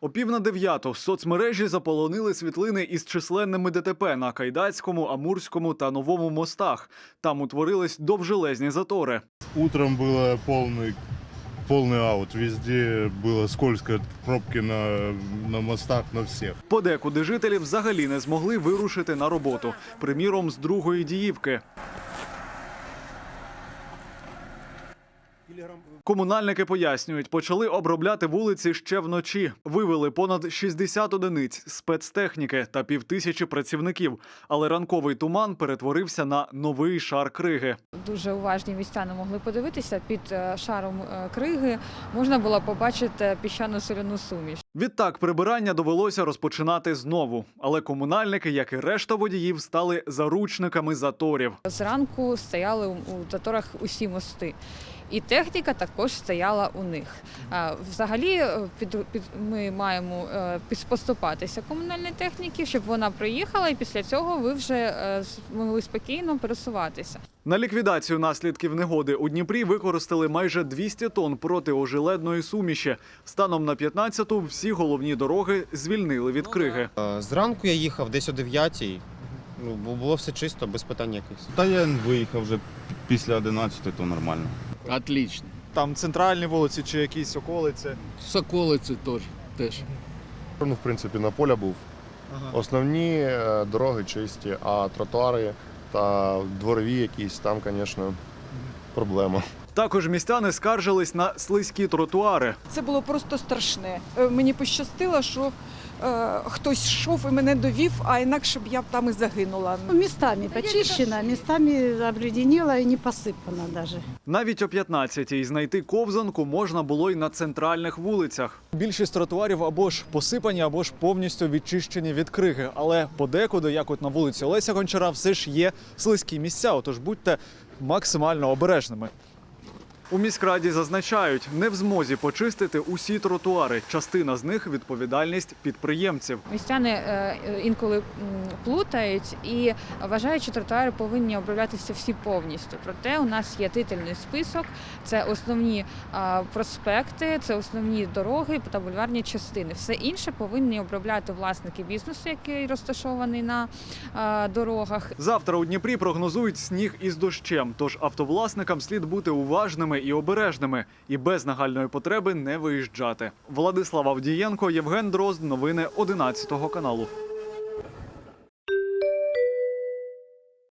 О пів на дев'яту в соцмережі заполонили світлини із численними ДТП на Кайдацькому, Амурському та Новому мостах. Там утворились довжелезні затори. Утром было полный, полный аут. Везде было скользко, пробки на, на мостах, на всех. Подекуди жителі взагалі не змогли вирушити на роботу. Приміром, з другої діївки. Комунальники пояснюють, почали обробляти вулиці ще вночі. Вивели понад 60 одиниць спецтехніки та півтисячі працівників. Але ранковий туман перетворився на новий шар криги. Дуже уважні містяни могли подивитися під е, шаром е, криги. Можна було побачити піщано-соляну суміш. Відтак прибирання довелося розпочинати знову. Але комунальники, як і решта водіїв, стали заручниками заторів. Зранку стояли у заторах усі мости. І техніка також стояла у них. Взагалі, е, під, під, ми маємо е, підпоступатися комунальній техніці, щоб вона приїхала, і після цього ви вже е, змогли спокійно пересуватися. На ліквідацію наслідків негоди у Дніпрі використали майже 200 тонн протиожеледної суміші. Станом на 15-ту всі головні дороги звільнили від криги. Е, Зранку я їхав десь о 9 Ну, бу- було все чисто, без питань якихось. Та я виїхав вже після 11, то нормально. Отлично. Там центральні вулиці чи якісь околиці. Соколиці теж. теж. Ну, в принципі, на поля був. Основні е, дороги чисті, а тротуари та дворові якісь там, звісно, проблема. Також містяни скаржились на слизькі тротуари. Це було просто страшне. Е, Мені пощастило, що хтось йшов і мене довів, а інакше б я б там і загинула. Ну, Местами почищено, местами обледенело и не посыпано даже. Навіть о 15-й знайти ковзанку можна було й на центральних вулицях. Більшість тротуарів або ж посипані, або ж повністю відчищені від криги. Але подекуди, як от на вулиці Олеся Гончара, все ж є слизькі місця. Отож будьте максимально обережними. У міськраді зазначають, не в змозі почистити усі тротуари. Частина з них відповідальність підприємців. Містяни е, е, інколи плутають і вважають, що тротуари повинні оброблятися всі повністю. Проте у нас є титульний список, це основні проспекти, це основні дороги та бульварні частини. Все інше повинні обробляти власники бізнесу, який розташований на дорогах. Завтра у Дніпрі прогнозують сніг із дощем, тож автовласникам слід бути уважними і обережними і без нагальної потреби не виїжджати. Владислав Авдієнко, Євген Дрозд. Новини 11 каналу.